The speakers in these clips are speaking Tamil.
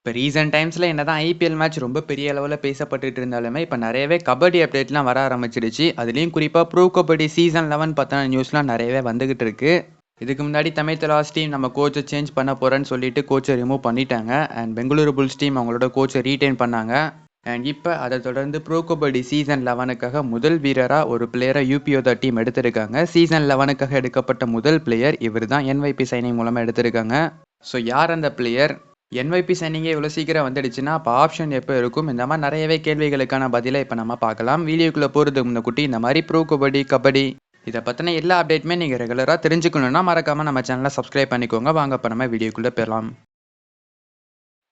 இப்போ ரீசெண்ட் டைம்ஸில் என்ன தான் ஐபிஎல் மேட்ச் ரொம்ப பெரிய அளவில் பேசப்பட்டுட்டு இருந்தாலுமே இப்போ நிறையவே கபடி அப்டேட்லாம் வர ஆரம்பிச்சிடுச்சு. அதுலேயும் குறிப்பாக ப்ரோ கபடி சீசன் லெவன் பற்றின நியூஸ்லாம் நிறையவே வந்துகிட்டு இருக்கு. இதுக்கு முன்னாடி தமிழ் தலாஸ் டீம் நம்ம கோச்சை சேஞ்ச் பண்ண போகிறேன்னு சொல்லிட்டு கோச்சை ரிமூவ் பண்ணிட்டாங்க. அண்ட் பெங்களூரு புல்ஸ் டீம் அவங்களோட கோச்சை ரீட்டைன் பண்ணாங்க. அண்ட் இப்போ அதை தொடர்ந்து ப்ரோ கபடி சீசன் லெவனுக்காக முதல் வீரராக ஒரு பிளேயரை யூபிஓதா டீம் எடுத்திருக்காங்க. சீசன் லெவனுக்காக எடுக்கப்பட்ட முதல் பிளேயர் இவர் தான் என்வைபி சைனிங் மூலமாக எடுத்திருக்காங்க. ஸோ யார் அந்த பிளேயர் என்வைபி சைனிங்கே இவ்வளோ சீக்கிரம் வந்துடுச்சுன்னா அப்போ ஆப்ஷன் எப்போ இருக்கும்? இந்த மாதிரி நிறையவே கேள்விகளுக்கான பதிலை இப்போ நம்ம பார்க்கலாம். வீடியோக்குள்ளே போகிறதுக்கு முன்ன குட்டி இந்த மாதிரி ப்ரோ கபடி கபடி இதை பற்றின எல்லா அப்டேட்டுமே நீங்கள் ரெகுலராக தெரிஞ்சுக்கணுன்னா மறக்காமல் நம்ம சேனலை சப்ஸ்கிரைப் பண்ணிக்கோங்க. வாங்க இப்போ நம்ம வீடியோக்குள்ளே போயிடலாம்.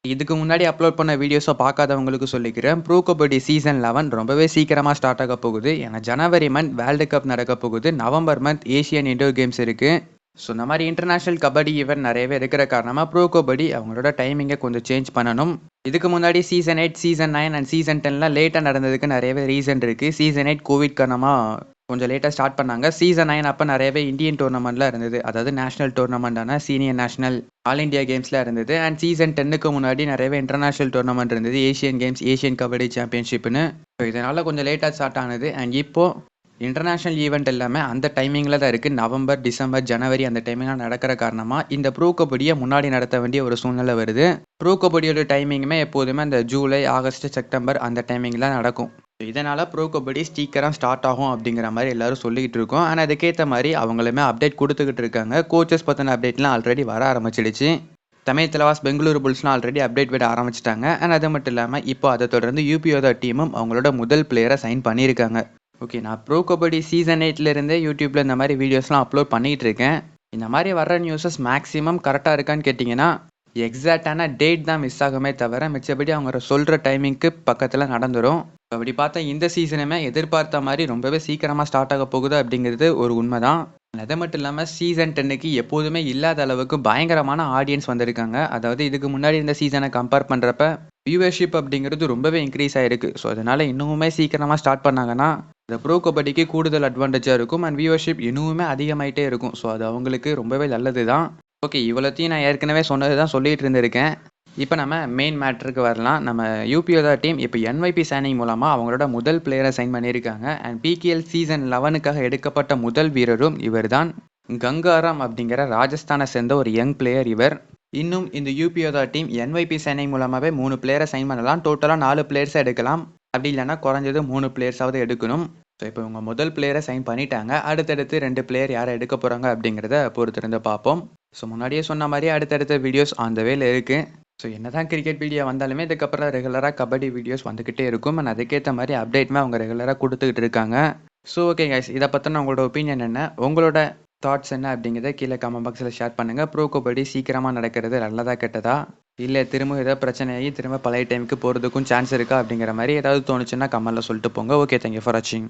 இதுக்கு முன்னாடி அப்லோட் பண்ண வீடியோஸை பார்க்காதவங்களுக்கு சொல்லிக்கிறேன். ப்ரோ கபடி சீசன் லெவன் ரொம்பவே சீக்கிரமாக ஸ்டார்ட் ஆக போகுது. ஏன்னா ஜனவரி மந்த் வேர்ல்டு கப் நடக்க போகுது. November month Asian indoor games இருக்குது ஸோ இந்த மாதிரி இன்டர்நேஷ்னல் கபடி ஈவெண்ட் நிறையவே இருக்கிற காரணமாக ப்ரோ கபடி அவங்களோட டைமிங்கை கொஞ்சம் சேஞ்ச் பண்ணணும். இதுக்கு முன்னாடி season eight season nine and season டென்லாம் லேட்டாக நடந்ததுக்கு நிறையவே ரீசன் இருக்குது சீசன் எயிட் கோவிட் காரணமாக கொஞ்சம் லேட்டாக ஸ்டார்ட் பண்ணாங்க. சீசன் நைன் அப்போ நிறையவே இந்தியன் டோர்னமெண்ட்லாம் இருந்தது. அதாவது நேஷனல் டோர்னமெண்ட்டான சீனியர் நேஷனல் ஆல் இந்தியா கேம்ஸ்லாம் இருந்தது. அண்ட் சீசன் டென்னுக்கு முன்னாடி நிறையவே இன்டர்நேஷனல் டோர்னமெண்ட் இருந்தது. ஏஷியன் கேம்ஸ் ஏஷியன் கபடி சாம்பியன்ஷிப்னு ஸோ இதனால் கொஞ்சம் லேட்டாக ஸ்டார்ட் ஆனது. அண்ட் இப்போது இன்டர்நேஷ்னல் ஈவெண்ட் எல்லாமே அந்த டைமிங்கில் தான் இருக்குது நவம்பர் டிசம்பர் ஜனவரி அந்த டைமிங்கில் நடக்கிற காரணமாக இந்த ப்ரோ கபடியை முன்னாடி நடத்த வேண்டிய ஒரு சூழ்நிலை வருது. ப்ரோ கபடியோட டைமிங்குமே எப்போதுமே அந்த ஜூலை ஆகஸ்ட் செப்டம்பர் அந்த டைமிங்கில் நடக்கும். இதனால் ப்ரோ கபடி ஸ்டீக்கராக ஸ்டார்ட் ஆகும் அப்படிங்கிற மாதிரி எல்லாரும் சொல்லிக்கிட்டு இருக்கோம். ஆனால் அதுக்கேற்ற மாதிரி அவங்களுமே அப்டேட் கொடுத்துக்கிட்டு இருக்காங்க. கோச்சஸ் பற்றின அப்டேட்லாம் ஆல்ரெடி வர ஆரம்பிச்சிடுச்சு. தமிழ் தலைவாஸ் பெங்களூரு புல்ஸ்லாம் ஆல்ரெடி அப்டேட் விட ஆரம்பிச்சிட்டாங்க. அண்ட் அது மட்டும் இல்லாமல் இப்போ அதை தொடர்ந்து யூபிஓதா டீமும் அவங்களோட முதல் பிளேயரை சைன் பண்ணியிருக்காங்க. ஓகே நான் ப்ரோ கபடி சீசன் எயிட்லேருந்தே யூடியூப்பில் இந்த மாதிரி வீடியோஸ்லாம் அப்லோட் பண்ணிகிட்டு இருக்கேன். இந்த மாதிரி வர்ற நியூஸஸ் மேக்ஸிமம் கரெக்டாக இருக்கான்னு கேட்டிங்கன்னா எக்ஸாக்டான டேட் தான் மிஸ் ஆகுமே தவிர மிச்சபடி அவங்க சொல்கிற டைமிங்க்கு பக்கத்தில் நடந்துடும் அப்படி பார்த்தா இந்த சீசனுமே எதிர்பார்த்த மாதிரி ரொம்பவே சீக்கிரமாக ஸ்டார்ட் ஆக போகுது அப்படிங்கிறது ஒரு உண்மை தான் அது மட்டும் இல்லாமல் சீசன் டென்னுக்கு எப்போதுமே இல்லாத அளவுக்கு பயங்கரமான ஆடியன்ஸ் வந்திருக்காங்க. அதாவது இதுக்கு முன்னாடி இந்த சீசனை கம்பேர் பண்ணுறப்ப வியூவர்ஷிப் அப்படிங்கிறது ரொம்பவே இன்க்ரீஸ் ஆகிருக்கு ஸோ அதனால் இன்னுமே சீக்கிரமாக ஸ்டார்ட் பண்ணாங்கன்னா இந்த ப்ரோ கபடிக்கு கூடுதல் அட்வான்டேஜாக இருக்கும் அண்ட் வியூவர்ஷிப் இன்னுமே அதிகமாயிட்டே இருக்கும். ஸோ அது அவங்களுக்கு ரொம்பவே நல்லது தான் ஓகே இவ்வளோத்தையும் நான் ஏற்கனவே சொன்னது தான் சொல்லிட்டு இருந்திருக்கேன். இப்போ நம்ம மெயின் மேட்ருக்கு வரலாம். நம்ம யூபிஓதா டீம் இப்போ என்வைபி சைனிங் மூலமாக அவங்களோட முதல் பிளேயரை சைன் பண்ணியிருக்காங்க. அண்ட் பிகேஎல் சீசன் லெவனுக்காக எடுக்கப்பட்ட முதல் வீரரும் இவர் தான் கங்காராம் அப்படிங்கிற ராஜஸ்தானை சேர்ந்த ஒரு யங் பிளேயர் இவர். இன்னும் இந்த யூபிஓதா டீம் என்வைபி சைனிங் மூலமாகவே மூணு பிளேயரை சைன் பண்ணலாம். டோட்டலாக நாலு பிளேயர்ஸை எடுக்கலாம். அப்படி இல்லைன்னா குறைஞ்சது மூணு பிளேயர்ஸாவது எடுக்கணும். ஸோ இப்போ இவங்க முதல் பிளேயரை சைன் பண்ணிட்டாங்க. அடுத்தடுத்து ரெண்டு பிளேயர் யாரை எடுக்க போகிறாங்க அப்படிங்கிறத பொறுத்திருந்து பார்ப்போம். ஸோ முன்னாடியே சொன்ன மாதிரி அடுத்தடுத்த வீடியோஸ் அந்த வேல இருக்குது ஸோ என்ன தான் கிரிக்கெட் வீடியோ வந்தாலுமே இதுக்கப்புறம் ரெகுலராக கபடி வீடியோஸ் வந்துக்கிட்டே இருக்கும். அண்ட் அதுக்கேற்ற மாதிரி அப்டேட்மே அவங்க ரெகுலராக கொடுத்துக்கிட்டு இருக்காங்க. ஸோ ஓகே கைஸ் இதை பற்றின உங்களோட ஒப்பீனியன் என்ன? உங்களோட தாட்ஸ் என்ன அப்படிங்கிறத கீழே கமெண்ட் பாக்ஸில் ஷேர் பண்ணுங்கள் ப்ரோ கபடி சீக்கிரமாக நடக்கிறது நல்லதா கெட்டதா? இல்லை திரும்ப ஏதாவது பிரச்சனையாகி திரும்ப பழைய டைமுக்கு போகிறதுக்கும் சான்ஸ் இருக்கா அப்படிங்கிற மாதிரி ஏதாவது தோணுச்சுன்னா கமெண்ட்டில் சொல்லிட்டு போங்க. ஓகே தேங்க்யூ ஃபார் வாட்சிங்